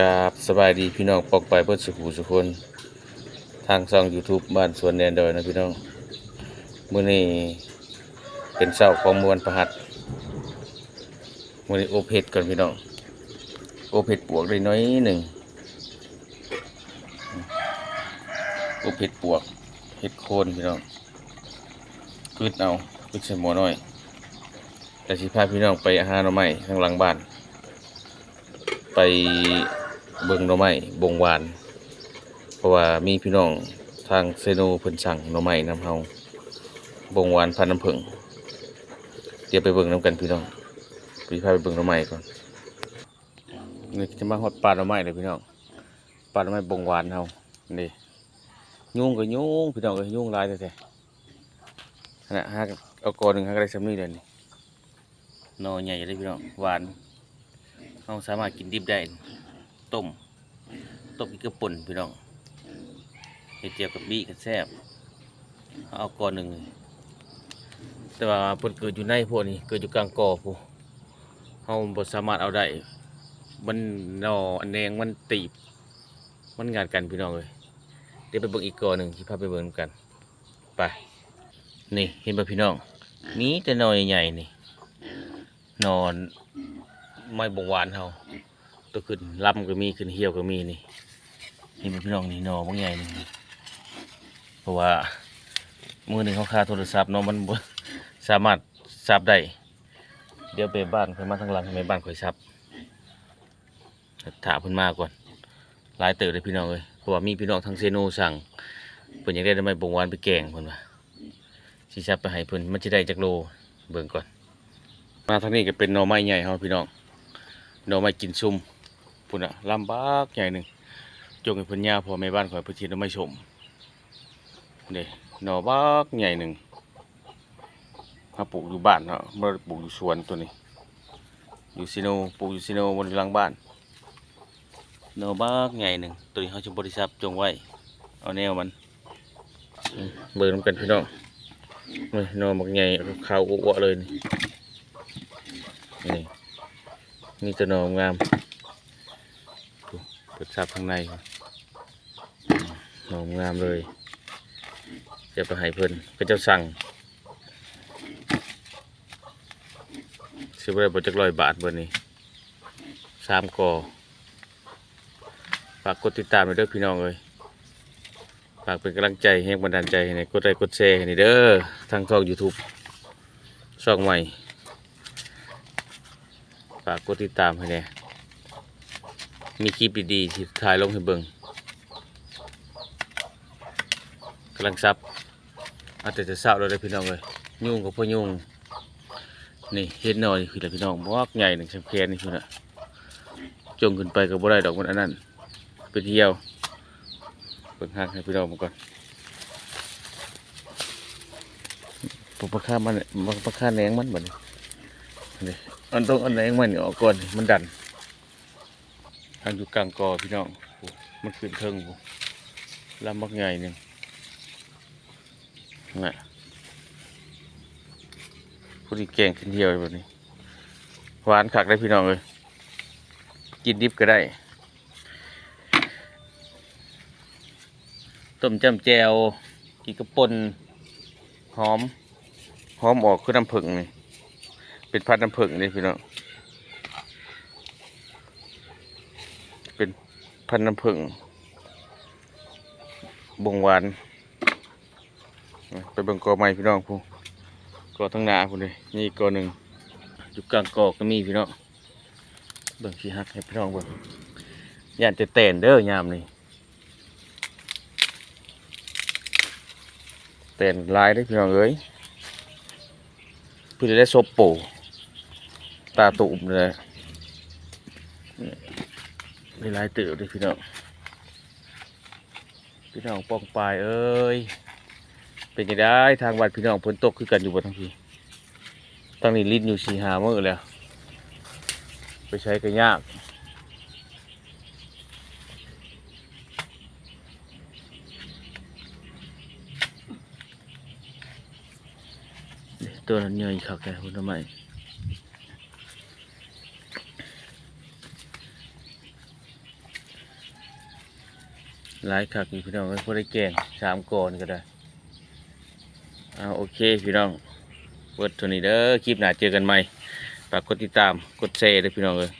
กาบสบายดีพี่น้องปอกไปเพื่อสุขุสุขคนทางช่อง YouTube บ้านสวนแดนดอยนะพี่น้องมื้อนี้เป็นเช้าของมวนประหัสมื้อนี้โอเพชก่อนพี่น้องโอเพชปวกได้น้อยหนึ่งโอเพชปวกเห็ดโคนพี่น้องพืดเอาพืดใส่หมอน้อยแต่สิพาพี่น้องไปอาหารหน่อไม้ข้างหลังบ้านไป เบิ่งหน่อไม้บงหวาน เพราะว่ามีพี่น้องทางเซโนเพิ่นสั่งหน่อไม้นำเฮาบงหวานพันน้ำผึ้งเดี๋ยวไปเบิ่งน้ำกันพี่น้องพี่พาไปเบิ่งหน่อไม้ก่อนนี่จะมาฮอดปลาหน่อไม้เลยพี่น้องปลาหน่อไม้บงหวานเฮานี่ยุ่งก็ยุ่งพี่น้องก็ยุ่งลายแท้ๆขณะหากเอากอหนึงหากได้ซำนี้เด้อนี่หน่อใหญ่เลยพี่น้องหวานเราสามารถกินดิบได้ ต้มต้มอีกกระป่นพี่น้องเห็ดเจียวกับบี้กันแซ่บเอากอหนึ่งแต่ว่าเพิ่นเกิดอยู่ในพวกนี้เกิดอยู่กลางกอพวกเราบ่สามารถเอาได้มันนออันแดงมันตีบมันงานกันพี่น้องเลยเดี๋ยวไปเบิ่งอีกกอหนึ่งที่พาไปเบิ่งกันไปนี่เห็นป่ะพี่น้องมีแต่นอใหญ่ๆนี่นอนไม่บงหวานเฮา ตัวขึ้นลำก็มีขึ้นเหี่ยวก็มีนี่นี่เป็นพี่น้องนี่นอบางใหญ่นี่เพราะว่ามือหนึ่งเขาคาโทรศัพท์เนาะมันสามารถซับได้เดี๋ยวไปบ้านค่อยมาทางหลังให้แม่บ้านค่อยซับถามเพิ่นมาก่อนหลายเติบเลยพี่น้องเลยเพราะว่ามีพี่น้องทางเซโนสั่งเพิ่นอยากได้ทำไมบงวานไปแกงเพิ่นว่าสิซับไปให้เพิ่นมันจะได้จักโลเบิ่งก่อนมาทางนี้ก็เป็นหน่อไม้ใหญ่เฮาพี่น้องหน่อไม้กินซุ่ม พุ่นอะลำบากใหญ่หนึ่งจงให้พิ่นย่าพอแม่บ้านข่อยพิ่นสิน่อไม้ชมเด้หน่อบากใหญ่หนึ่งเฮาปลูกอยู่บ้านเนาะบ่ได้ปลูกอยู่สวนตัวนี้ อยู่ซิโนปลูกอยู่ซิโนบนหลังบ้านหน่อบากใหญ่หนึ่งตัวนี้เฮาจะบริษัทจงไว้เอาแนวมันอืมเบิ่งนกันพี่น้องนี่หน่อบักใหญ่ขาวอ้วเลยนี่นี่มีตัวหนองงาม ดูเปิดซับข้างในหนองงามเลยจะไปให้เพิ่นก็เจ้าสั่งซื้อไปได้บจักร้อยบาทเบอร์นี้สามกอฝากกดติดตามเด้อพี่น้องเลยฝากเป็นกำลังใจให้บันดาลใจให้ในกดไลค์กดแชร์ให้ในเด้อทางช่อง YouTube ช่องใหม่ฝากกดติดตามให้แน่ มีคลิปดีๆที่ถ่ายลงให้เบิ่งกำลังซับอาจจะจะเศร้าแล้วได้พี่น้องเลยยุ่งกับพ่อยุ่งนี่เห็ดหน่อยพี่ละพี่น้องบอกใหญ่หนึ่งแคมนี่พี่ละจงขึ้นไปกับบ่ได้ดอกมันอันนั้นไปเที่ยวเปิดห้างให้พี่น้องมาก่อนปุ๊บปลาค่ามันปลาค่าแหนงมันเนี่ยนี่อันต้องอันไหนมันออกก่อนมันดัน ทางอยู่กลางกอพี่น้อง มันขึ้นเทิงบ่ลำมักใหญ่หนึ่งน่ะผู้ที่แกงขึ้นเที่ยวแบบนี้ หวานคักได้พี่น้องเลยกินดิบก็ได้ ต้มจำแจวกีกระปนหอม หอมออกคือน้ำผึ้งนี่ เป็นพัดน้ำผึ้งนี่พี่น้อง เป็น พันธุ์น้ำผึ้งบงหวาน ไปเบิ่งกอใหม่พี่น้องพูกอทั้งหนาพูเลยนี่กอหนึ่งอยู่กลางกอก็มีพี่น้องเบิ่งที่ฮักให้พี่น้องเบิ่งย่านจะแตนเด้อยามนี่แตนลายได้พี่น้องเอ้ยเพื่อจะได้ซบโปตาตุ่มเลย นี่มีหลายเตือเลยพี่น้องพี่น้องปองปลายเอ้ยเป็นยังได้ทางวัดพี่น้องฝนตกคือกันอยู่บนทั้งทีตั้งนี้ลิ้นอยู่สี่หาเมื่อแล้ว ไปใช้ก็ยากตัวนั้นใหญ่คักแต่คุณทำไม หลายคักอยู่พี่น้องไม่พอได้แกงสามก่อนก็ได้เอาโอเคพี่น้องเปิดตัวนี้เด้อคลิปหน้าเจอกันใหม่ฝากกดติดตามกดแชร์ด้วยพี่น้องเลย